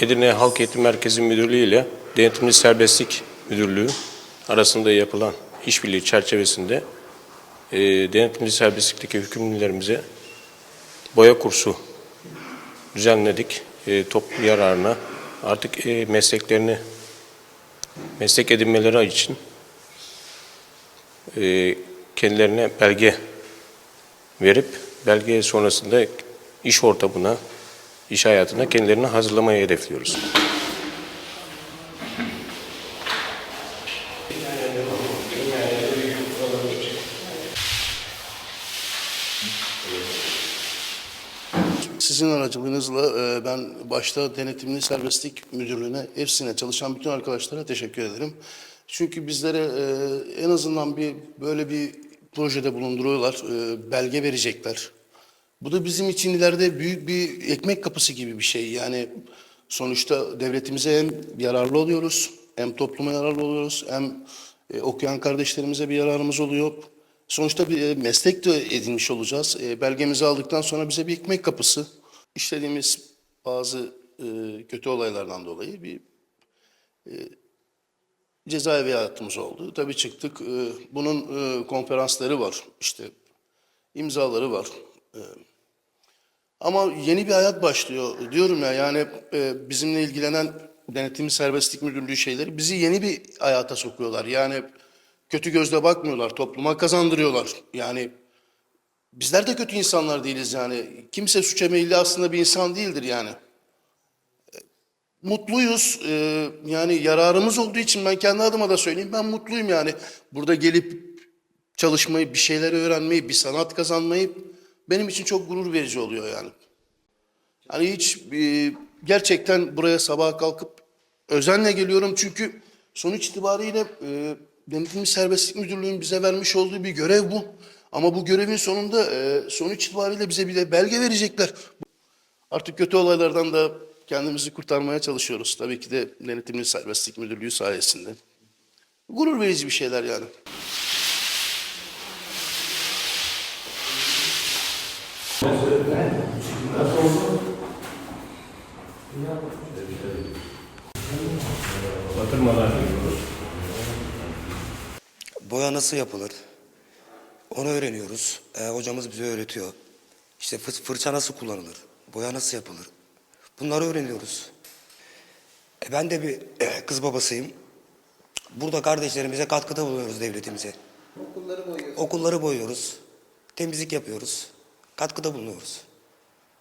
Edirne Halk Eğitim Merkezi Müdürlüğü ile Denetimli Serbestlik Müdürlüğü arasında yapılan işbirliği çerçevesinde e, denetimli serbestlikteki hükümlülerimize boya kursu düzenledik. E, toplum yararına artık e, mesleklerini meslek edinmeleri için e, kendilerine belge verip belge sonrasında iş ortamına, iş hayatına kendilerini hazırlamayı hedefliyoruz. Sizin aracılığınızla e, ben başta Denetimli Serbestlik Müdürlüğü'ne, hepsine çalışan bütün arkadaşlara teşekkür ederim. Çünkü bizlere e, en azından bir böyle bir projede bulunduruyorlar, e, belge verecekler. Bu da bizim için ileride büyük bir ekmek kapısı gibi bir şey. Yani sonuçta devletimize hem yararlı oluyoruz, hem topluma yararlı oluyoruz, hem e, okuyan kardeşlerimize bir yararımız oluyor. Sonuçta bir e, meslek de edinmiş olacağız. E, belgemizi aldıktan sonra bize bir ekmek kapısı. İşlediğimiz bazı e, kötü olaylardan dolayı bir e, cezaevi hayatımız oldu. Tabii çıktık. e, bunun e, konferansları var. İşte imzaları var. E, ama yeni bir hayat başlıyor. Diyorum ya yani e, bizimle ilgilenen denetim serbestlik müdürlüğü şeyleri bizi yeni bir hayata sokuyorlar. Yani kötü gözle bakmıyorlar, topluma kazandırıyorlar. Yani bizler de kötü insanlar değiliz yani. Kimse suça meyilli aslında bir insan değildir yani. E, Mutluyuz. e, yani yararımız olduğu için ben kendi adıma da söyleyeyim. Ben mutluyum yani. Burada gelip çalışmayı, bir şeyler öğrenmeyi, bir sanat kazanmayı benim için çok gurur verici oluyor yani. Hani hiç e, gerçekten buraya sabah kalkıp özenle geliyorum çünkü sonuç itibariyle e, Denetimli Serbestlik Müdürlüğü'nün bize vermiş olduğu bir görev bu. Ama bu görevin sonunda e, sonuç itibariyle bize bir de belge verecekler. Artık kötü olaylardan da kendimizi kurtarmaya çalışıyoruz. Tabii ki de Denetimli Serbestlik Müdürlüğü sayesinde. Gurur verici bir şeyler yani. Batırmalar yapıyoruz. Boya nasıl yapılır? Onu öğreniyoruz. Ee, hocamız bize öğretiyor. İşte fır- fırça nasıl kullanılır? Boya nasıl yapılır? Bunları öğreniyoruz. E, ben de bir kız babasıyım. Burada kardeşlerimize katkıda bulunuyoruz devletimize. Okulları boyuyoruz. Okulları boyuyoruz. Temizlik yapıyoruz. Katkıda bulunuyoruz.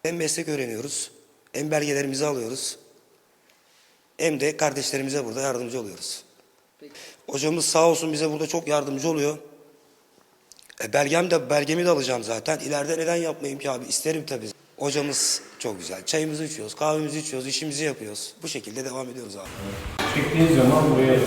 Hem meslek öğreniyoruz. Hem belgelerimizi alıyoruz. Hem de kardeşlerimize burada yardımcı oluyoruz. Hocamız sağ olsun bize burada çok yardımcı oluyor. E, belgem de belgemi de alacağım zaten. İleride neden yapmayayım ki abi? İsterim tabii. Hocamız çok güzel. Çayımızı içiyoruz, kahvemizi içiyoruz, işimizi yapıyoruz. Bu şekilde devam ediyoruz abi. Çektiğiniz zaman buraya